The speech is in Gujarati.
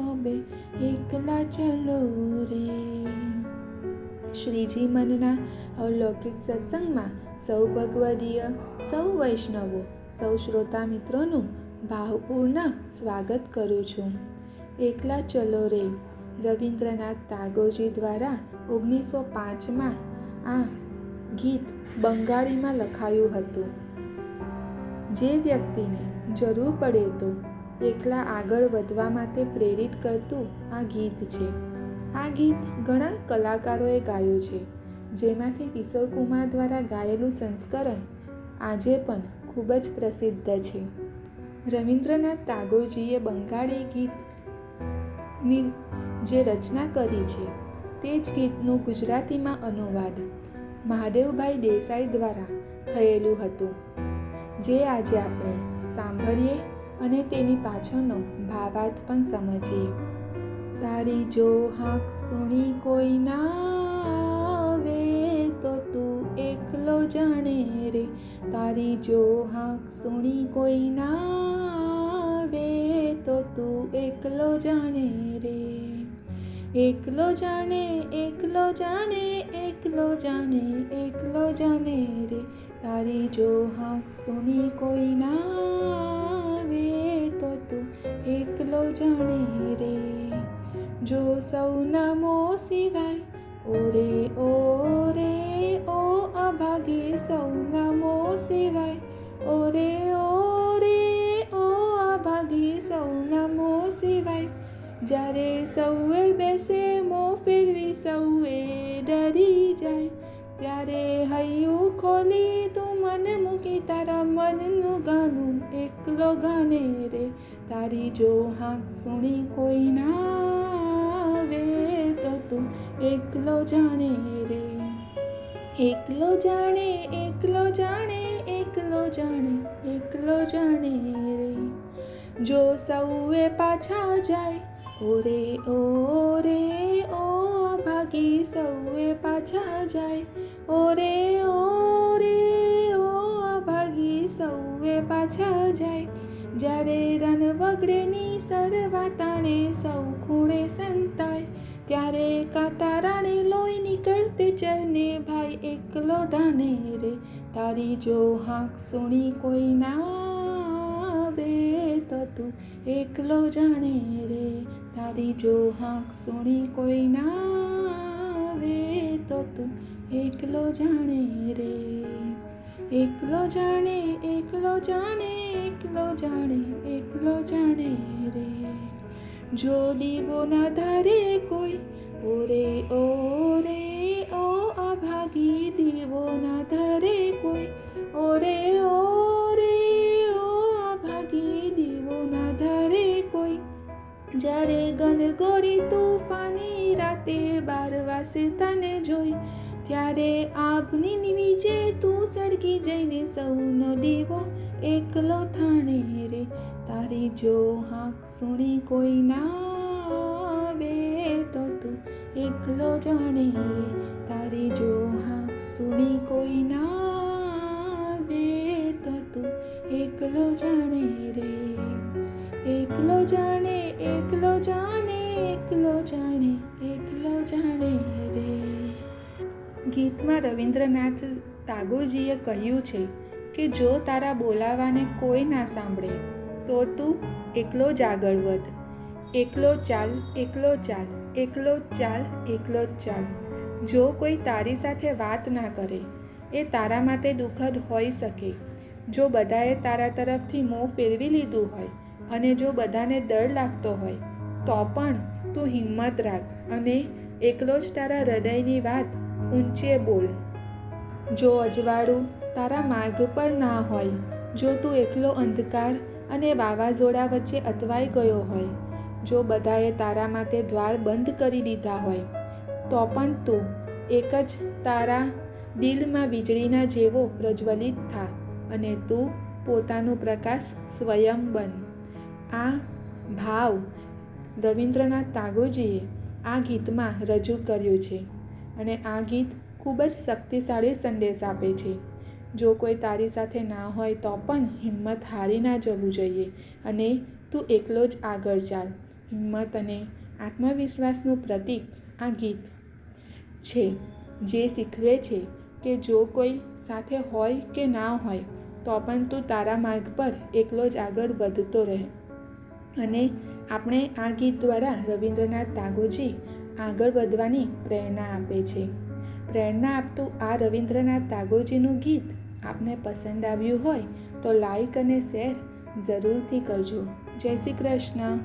બે એકલા ચલો રે. શ્રીજી મનના અલૌકિક સત્સંગમાં સૌ ભગવદીય, સૌ વૈષ્ણવો, સૌ શ્રોતા મિત્રોનું ભાવપૂર્ણ સ્વાગત કરું છું. એકલા ચલો રે. રવિન્દ્રનાથ ટાગોરજી દ્વારા ઓગણીસો પાંચમાં આ ગીત બંગાળીમાં લખાયું હતું. જે વ્યક્તિને જરૂર પડે તો એકલા આગળ વધવા માટે પ્રેરિત કરતું આ ગીત છે. આ ગીત ઘણા કલાકારોએ ગાયું છે, જેમાંથી કિશોર કુમાર દ્વારા ગાયેલું સંસ્કરણ આજે પણ ખૂબ જ પ્રસિદ્ધ છે. રવિન્દ્રનાથ ટાગોરજીએ બંગાળી ગીતની જે રચના કરી છે, તે જ ગીતનું ગુજરાતીમાં અનુવાદ મહાદેવભાઈ દેસાઈ દ્વારા થયેલું હતું, જે આજે આપણે સાંભળીએ અને તેની પાછળનો ભાવાર્થ પણ સમજીએ. તારી જો હાક સુણી કોઈ ના આવે તો તું એકલો જાણે રે. તારી જો હાક સુણી કોઈ ના આવે તો તું એકલો જાણે રે. એકલો જાણે એકલો જાણે એકલો જાણે એકલો જાણે રે. તારી જો હાક સુણી કોઈ ના આવે તો તું એકલો જાણે રે જો સૌ નમો સિવાય ઓરે ઓરે ઓ અભાગી સૌ નમો સિવાય ઓરે ઓરે ઓ અભાગી સૌ નમો સિવાય જ્યારે સૌએ બેસે મો ફેરવી સૌએ ડરી જાય ત્યારે હૈયું ખોલી તું મન મૂકી તારા મનનું ગાનું એકલો ગાને રે તારી જો હાંક સુણી કોઈ ના આવે તો તું એકલો જાણે રે એકલો જાણે એકલો જાણે એકલો જાણે એકલો જાણે રે જો સૌએ પાછા જાય ઓરે ઓરે ઓ ભાગી સૌએ પાછા જાય ઓરે ઓરે પાછા જાય જ્યારે રન વગડેની સરવા તાણે સૌ ખૂણે સંતાય. ત્યારે કાતારાણે લોહી નીકળતે ચને ભાઈ, એકલો ડાને રે. તારી જો હાંક સુણી કોઈ ના આવે તો તું એકલો જાણે રે. તારી જો હાંક સુણી કોઈ ના આવે તો તું એકલો જાણે રે. એકલો જાણે એકલો જાણે એકલો જાણે એકલો જાણે રે જો દીવો ના ધારે કોઈ ઓરે ઓરે ઓ અભાગી દીવો ના ધારે કોઈ ઓરે ઓરે ઓ અભાગી દીવો ના ધારે કોઈ જ્યારે ગનગોરી તૂફાની રાતે બાર વાસે તને જોઈ ત્યારે આપની નીચે તું સળગી જઈને સૌનો દીવો એકલો થાણે રે. તારી જો હાંક સુણી કોઈ ના આવે તો તું એકલો જાણે રે. તારી જો હાંક સુણી કોઈ ના આવે તો તું એકલો જાણે રે. એકલો જાણે એકલો જાણે એકલો જાણે એકલો જાણે રે. ગીતમાં રવિન્દ્રનાથ ટાગોરજીએ કહ્યું છે કે જો તારા બોલાવાને કોઈ ના સાંભળે, તો તું એકલો જ આગળ વધ. એકલો ચાલ એકલો ચાલ એકલો ચાલ એકલો ચાલ. જો કોઈ તારી સાથે વાત ના કરે, એ તારા માટે દુઃખદ હોઈ શકે. જો બધાએ તારા તરફથી મોં ફેરવી લીધું હોય અને જો બધાને ડર લાગતો હોય, તો પણ તું હિંમત રાખ અને એકલો જ તારા હૃદયની વાત ઊંચે બોલ. જો અજવાળું તારા માર્ગ પર ના હોય, જો તું એકલો અંધકાર અને વાવાઝોડા વચ્ચે અટવાઈ ગયો હોય, જો બધાએ તારા માટે દ્વાર બંધ કરી દીધા હોય, તો પણ તું એક જ તારા દિલમાં વીજળીના જેવો પ્રજ્વલિત થા અને તું પોતાનો પ્રકાશ સ્વયં બન. આ ભાવ રવિન્દ્રનાથ ટાગોરજીએ આ ગીતમાં રજૂ કર્યું છે. અને આ ગીત ખૂબ જ શક્તિશાળી સંદેશ આપે છે. જો કોઈ તારી સાથે ના હોય તો પણ હિંમત હારી ના જવું જોઈએ અને તું એકલો જ આગળ ચાલ. હિંમત અને આત્મવિશ્વાસનું પ્રતીક આ ગીત છે. જે શીખવે છે કે જો કોઈ સાથે હોય કે ના હોય તો પણ તું તારા માર્ગ પર એકલો જ આગળ વધતો રહે. અને આપણે આ ગીત દ્વારા રવિન્દ્રનાથ ટાગોરજી આગળ વધવાની પ્રેરણા આપે છે. પ્રેરણા આપતું આ રવિન્દ્રનાથ ટાગોરજીનું ગીત આપને પસંદ આવ્યું હોય તો લાઈક અને શેર જરૂરથી કરજો. જય શ્રી કૃષ્ણ.